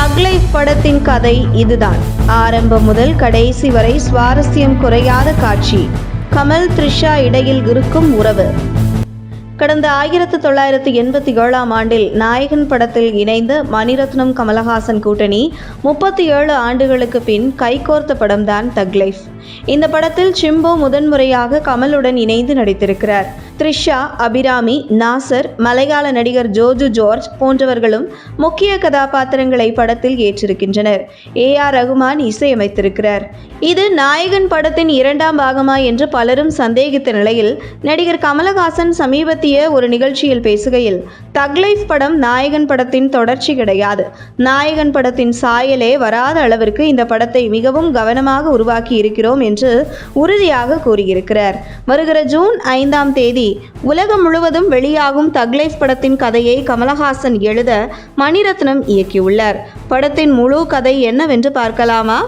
தக் லைஃப் படத்தின் கதை இதுதான். ஆரம்பம் முதல் கடைசி வரை சுவாரஸ்யம் குறையாத காட்சி. கமல் த்ரிஷா இடையில் இருக்கும் உறவு. கடந்த ஆயிரத்து தொள்ளாயிரத்து எண்பத்தி ஏழாம் ஆண்டில் நாயகன் படத்தில் இணைந்த மணிரத்னம் கமலஹாசன் கூட்டணி முப்பத்தி ஏழு ஆண்டுகளுக்கு பின் கைகோர்த்த படம்தான் தக் லைஃப் இந்த படத்தில் சிம்பு முதன்முறையாக கமலுடன் இணைந்து நடித்திருக்கிறார். த்ரிஷா அபிராமி நாசர் மலையாள நடிகர் ஜோஜு ஜார்ஜ் போன்றவர்களும் முக்கிய கதாபாத்திரங்களை படத்தில் ஏற்றிருக்கின்றனர். A R Rahman இசையமைத்திருக்கிறார். இது நாயகன் படத்தின் இரண்டாம் பாகமா என்று பலரும் சந்தேகித்த நிலையில் நடிகர் கமலஹாசன் சமீபத்திய ஒரு நிகழ்ச்சியில் பேசுகையில் தக்லைஃப் படம் நாயகன் படத்தின் தொடர்ச்சி கிடையாது. நாயகன் படத்தின் சாயலே வராத அளவிற்கு இந்த படத்தை மிகவும் கவனமாக உருவாக்கி இருக்கிறோம் என்று உறுதியாக கூறியிருக்கிறார். வருகிற ஜூன் ஐந்தாம் தேதி உலகம் முழுவதும் வெளியாகும் தக்லைஃப் படத்தின் கதையை கமலஹாசன் எழுத மணிரத்னம் இயக்கியுள்ளார். படத்தின் முழு கதை என்னவென்று பார்க்கலாமா?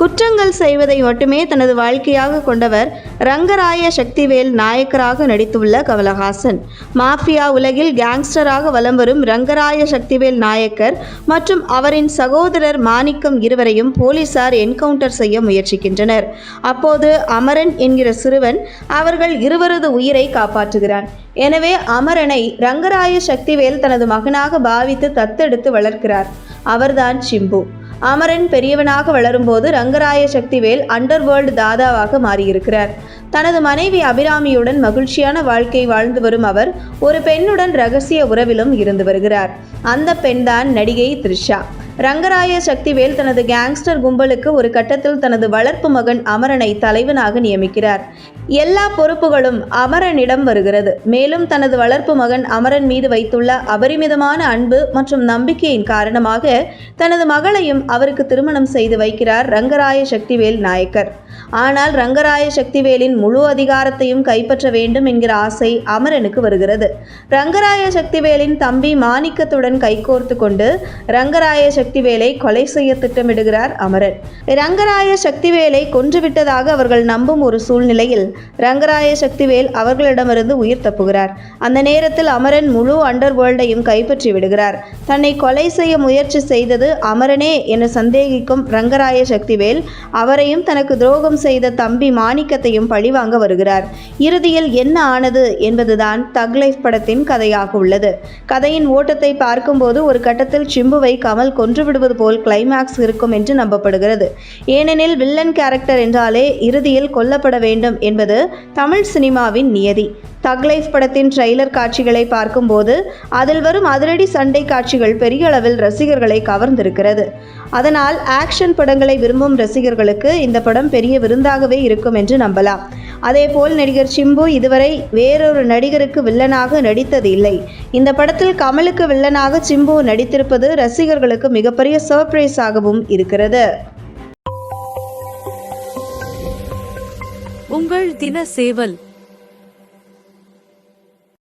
குற்றங்கள் செய்வதை மட்டுமே தனது வாழ்க்கையாக கொண்டவர் ரங்கராய சக்திவேல் நாயக்கராக நடித்துள்ள கமலஹாசன். மாஃபியா உலகில் கேங்ஸ்டராக வலம் வரும் ரங்கராய சக்திவேல் நாயக்கர் மற்றும் அவரின் சகோதரர் மாணிக்கம் இருவரையும் போலீசார் என்கவுண்டர் செய்ய முயற்சிக்கின்றனர். அப்போது அமரன் என்கிற சிறுவன் அவர்கள் இருவரது உயிரை காப்பாற்றுகிறான். எனவே அமரனை ரங்கராய சக்திவேல் தனது மகனாக பாவித்து தத்தெடுத்து வளர்க்கிறார். அவர்தான் சிம்பு. அமரன் பெரியவனாக வளரும்போது ரங்கராய சக்திவேல் அண்டர்வேர்ல்டு தாதாவாக மாறியிருக்கிறார். தனது மனைவி அபிராமியுடன் மகிழ்ச்சியான வாழ்க்கை வாழ்ந்து வரும் அவர் ஒரு பெண்ணுடன் ரகசிய உறவிலும் இருந்து வருகிறார். அந்த பெண்தான் நடிகை த்ரிஷா. ரங்கராய சக்திவேல் தனது கேங்ஸ்டர் கும்பலுக்கு ஒரு கட்டத்தில் தனது வளர்ப்பு மகன் அமரனை தலைவனாக நியமிக்கிறார். எல்லா பொறுப்புகளும் அமரனிடம் வருகிறது. மேலும் தனது வளர்ப்பு மகன் அமரன் மீது வைத்துள்ள அபரிமிதமான அன்பு மற்றும் நம்பிக்கையின் காரணமாக தனது மகளையும் அவருக்கு திருமணம் செய்து வைக்கிறார் ரங்கராய சக்திவேல் நாயக்கர். ஆனால் ரங்கராய சக்திவேலின் முழு அதிகாரத்தையும் கைப்பற்ற வேண்டும் என்கிற ஆசை அமரனுக்கு வருகிறது. ரங்கராய சக்திவேலின் தம்பி மாணிக்கத்துடன் கைகோர்த்து கொண்டு ரங்கராய சக்தி சக்திவேலை கொலை செய்ய திட்டமிடுகிறார் அமரன் ரங்கராய சக்திவேலை கொன்றுவிட்டதாக அவர்கள் நம்பும் ஒரு சூழ்நிலையில் ரங்கராய சக்திவேல் அவர்களிடமிருந்து உயிர் தப்புகிறார். அந்த நேரத்தில் அமரன் முழு அண்டர் வேர்ல்டையும் கைப்பற்றி விடுகிறார். தன்னை கொலை செய்ய முயற்சி செய்தது அமரனே என சந்தேகிக்கும் ரங்கராய சக்திவேல் அவரையும் தனக்கு துரோகம் செய்த தம்பி மாணிக்கத்தையும் பழிவாங்க வருகிறார். இறுதியில் என்ன ஆனது என்பதுதான் தக் லைஃப் படத்தின் கதையாக உள்ளது. கதையின் ஓட்டத்தை பார்க்கும்போது ஒரு கட்டத்தில் சிம்புவை கமல் கொன்று கொன்றுவிடுவது போல் கிளைமேக்ஸ் இருக்கும் என்று நம்பப்படுகிறது. ஏனெனில் வில்லன் கேரக்டர் என்றாலே இறுதியில் கொல்லப்பட வேண்டும் என்பது தமிழ் சினிமாவின் நியதி. தக் லைஃப் படத்தின் ட்ரெய்லர் காட்சிகளை பார்க்கும்போது அதில் வரும் அதிரடி சண்டை காட்சிகள் பெரிய அளவில் ரசிகர்களை கவர்ந்திருக்கிறது. அதனால் ஆக்ஷன் படங்களை விரும்பும் ரசிகர்களுக்கு இந்த படம் பெரிய விருந்தாகவே இருக்கும் என்று நம்பலாம். அதேபோல் நடிகர் சிம்பு இதுவரை வேறொரு நடிகருக்கு வில்லனாக நடித்தது இல்லை இந்த படத்தில் கமலுக்கு வில்லனாக சிம்பு நடித்திருப்பது ரசிகர்களுக்கு மிகப்பெரிய சர்ப்ரைஸாகவும் இருக்கிறது. உங்கள் தின சேவல்